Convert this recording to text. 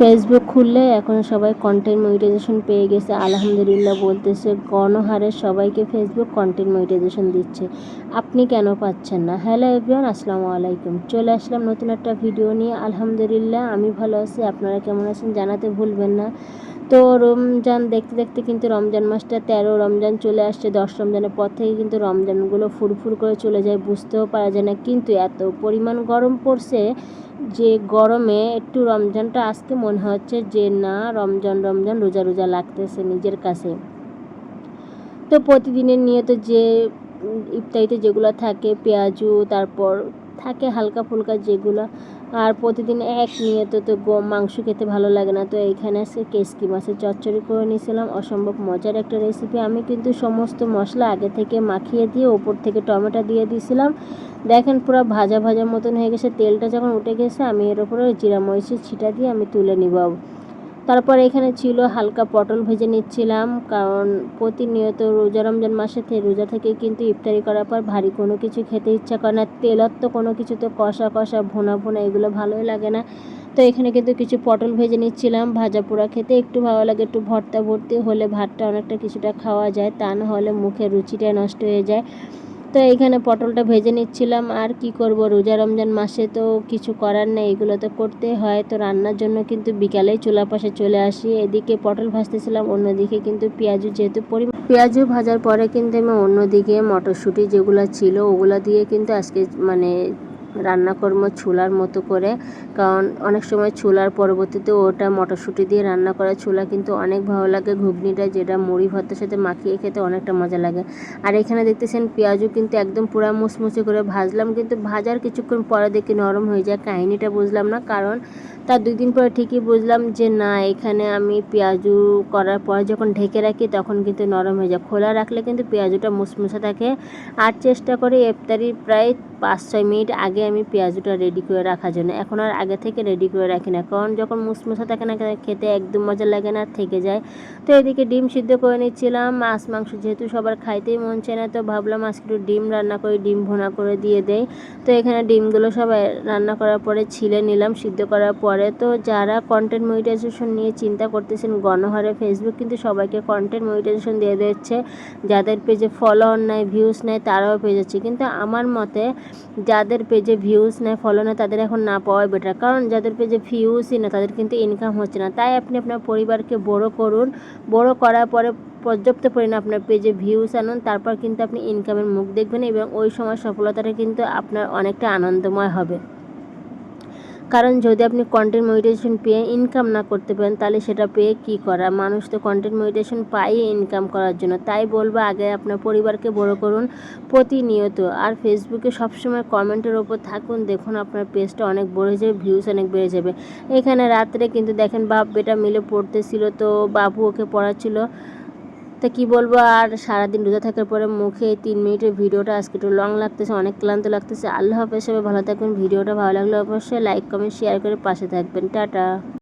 Facebook খুললে এখন সবাই কন্টেন্ট মনিটাইজেশন পেয়ে গেছে। আলহামদুলিল্লাহ বলতেছে, গণহারে সবাইকে ফেসবুক কন্টেন্ট মনিটাইজেশন দিচ্ছে। আপনি কেন পাচ্ছেন না? হ্যালো এভরিওয়ান আসসালামু আলাইকুম। চলে আসলাম নতুন একটা ভিডিও নিয়ে। আলহামদুলিল্লাহ, আমি ভালো আছি। আপনারা কেমন আছেন জানাতে ভুলবেন না। তো রমজান, দেখতে দেখতে কিন্তু রমজান মাসটা তেরো রমজান চলে আসছে। দশ রমজানের পর থেকে কিন্তু রমজানগুলো ফুরফুর করে চলে যায়। বুঝতেও পারা যায় না। কিন্তু এত পরিমাণ গরম পড়ছে যে গরমে একটু রমজানটা আসতে মনে হচ্ছে যে না, রমজান রমজান রোজা রোজা লাগতেছে নিজের কাছে। তো প্রতিদিনের নিয়ত যে ইফতারিতে যেগুলো থাকে, পেঁয়াজু, তারপর থাকে হালকা ফুলকা যেগুলো আর প্রতিদিন এক নিয়ে তো তো মাংস খেতে ভালো লাগে না। তো এইখানে আজকে কেসকি মাছের চচ্চড়ি করে নিয়েছিলাম। অসম্ভব মজার একটা রেসিপি আমি কিন্তু সমস্ত মশলা আগে থেকে মাখিয়ে দিয়ে, ওপর থেকে টমেটো দিয়ে দিয়েছিলাম। দেখেন পুরো ভাজা ভাজা মতন হয়ে গেছে। তেলটা যখন উঠে গেছে, আমি এর উপরে জিরা মরিচের ছিটা দিয়ে আমি তুলে নিব। তারপর এখানে ছিল হালকা পটল ভেজে নিচ্ছিলাম, কারণ প্রতিনিয়ত রোজা রমজান মাসে থেকে রোজা থেকে কিন্তু ইফতারি করার পর ভারী কোনো কিছু খেতে ইচ্ছা করে না, তেলত তো কোনো কিছু তো কষা কষা, ভোনা ভোনা এগুলো ভালোই লাগে না। তো এখানে কিন্তু কিছু পটল ভেজে নিচ্ছিলাম, ভাজা পোড়া খেতে একটু ভালো লাগে, একটু ভর্তা ভর্তি হলে ভাতটা অনেকটা কিছুটা খাওয়া যায়, তা না হলে মুখের রুচিটা নষ্ট হয়ে যায়। তো এখানে পটলটা ভেজে নিচ্ছিলাম, আর কি করব? রোজা রমজান মাসে তো কিছু করার নেই, এগুলো তো করতে হয়। তো রান্নার জন্য কিন্তু বিকালেই চুলা পাশে চলে আসি। এদিকে পটল ভাজতেছিলাম, অন্যদিকে কিন্তু পেঁয়াজু যেহেতু পরিমাণ। পেঁয়াজু ভাজার পরে কিন্তু আমি অন্যদিকে মটরশুঁটি যেগুলো ছিল, ওগুলো দিয়ে কিন্তু আজকে মানে রান্না করব ছোলার মতো করে, কারণ অনেক সময় ছোলার পরবর্তীতে ওটা মটরশুঁটি দিয়ে রান্না করা ছোলা কিন্তু অনেক ভালো লাগে ঘুগনিটা যেটা মুড়ি ভাতের সাথে মাখিয়ে খেতে অনেকটা মজা লাগে। আর এখানে দেখতেছেন পেঁয়াজও কিন্তু একদম পুরা মুচমুচে করে ভাজলাম, কিন্তু ভাজার কিছুক্ষণ পরে দেখি নরম হয়ে যায়, কাহিনিটা বুঝলাম না, কারণ তার দুই দিন পরে ঠিকই বুঝলাম যে না, এখানে আমি পেঁয়াজু করার পর যখন ঢেকে রাখি তখন কিন্তু নরম হয়ে যায়। খোলা রাখলে কিন্তু পেঁয়াজুটা মুসমুসে থাকে। আর চেষ্টা করি ইফতারি প্রায় পাঁচ ছয় মিনিট আগে আমি পেঁয়াজুটা রেডি করে রাখার জন্য। এখন আর আগে থেকে রেডি করে রাখি না। কারণ যখন মুসমুসা থাকে না খেতে একদম মজা লাগে না, থেকে যায়। তো এদিকে ডিম সিদ্ধ করে নিচ্ছিলাম। মাছ, মাংস যেহেতু সবার খাইতেই মন চায় না, তো ভাবলাম আজকে একটু ডিম রান্না করে, ডিম ভোনা করে দিয়ে দেয় তো এখানে ডিমগুলো সবাই রান্না করার পরে ছিলে নিলাম। সিদ্ধ করার পরে তো যারা কন্টেন্ট মনিটাইজেশন নিয়ে চিন্তা করতেছেন, গণহারে ফেসবুক কিন্তু সবাইকে কন্টেন্ট মনিটাইজেশন দিয়ে দিচ্ছে। যাদের পেজে ফলোয়ার নেয় ভিউজ নেয় তারাও পেয়ে যাচ্ছে। কিন্তু আমার মতে যাদের পেজে ভিউজ নেয় ফলো নেয় তাদের এখন না পাওয়াই বেটার কারণ যাদের পেজে ভিউজই না, তাদের কিন্তু ইনকাম হচ্ছে না। তাই আপনি আপনার পরিবারকে বড় করুন। বড় করার পরে পর্যাপ্ত পরিমাণে আপনার পেজে ভিউস আনুন। তারপর কিন্তু আপনি ইনকামের মুখ দেখবেন এবং ওই সময় সফলতাটা কিন্তু আপনার অনেকটা আনন্দময় হবে। কারণ যদি আপনি কন্টেন্ট মনিটাইজেশন পেয়ে ইনকাম না করতে পারেন, তাহলে সেটা পেয়ে কি করা? মানুষ তো কন্টেন্ট মনিটাইজেশন পাই ইনকাম করার জন্য। তাই বলব, আগে আপনার পরিবারকে বড় করুন প্রতিনিয়ত। আর ফেসবুকে সবসময় কমেন্টের ওপর থাকুন, দেখুন আপনার পেজটা অনেক বড় যাবে ভিউস অনেক বেড়ে যাবে। এখানে রাত্রে কিন্তু দেখেন বাপ বেটা মিলে পড়তেছিল, তো বাবু ওকে পড়াচ্ছিল। তা কি বলব? আর সারাদিন রোজা থাকার পরে মুখে তিন মিনিটের ভিডিওটা, আজকে একটু লং লাগতেছে, অনেক ক্লান্ত লাগতেছে। আল্লাহ হাফেজ সবাই, ভালো থাকবেন। ভিডিওটা ভালো লাগলে অবশ্যই লাইক কমেন্ট শেয়ার করে পাশে থাকবেন। টাটা।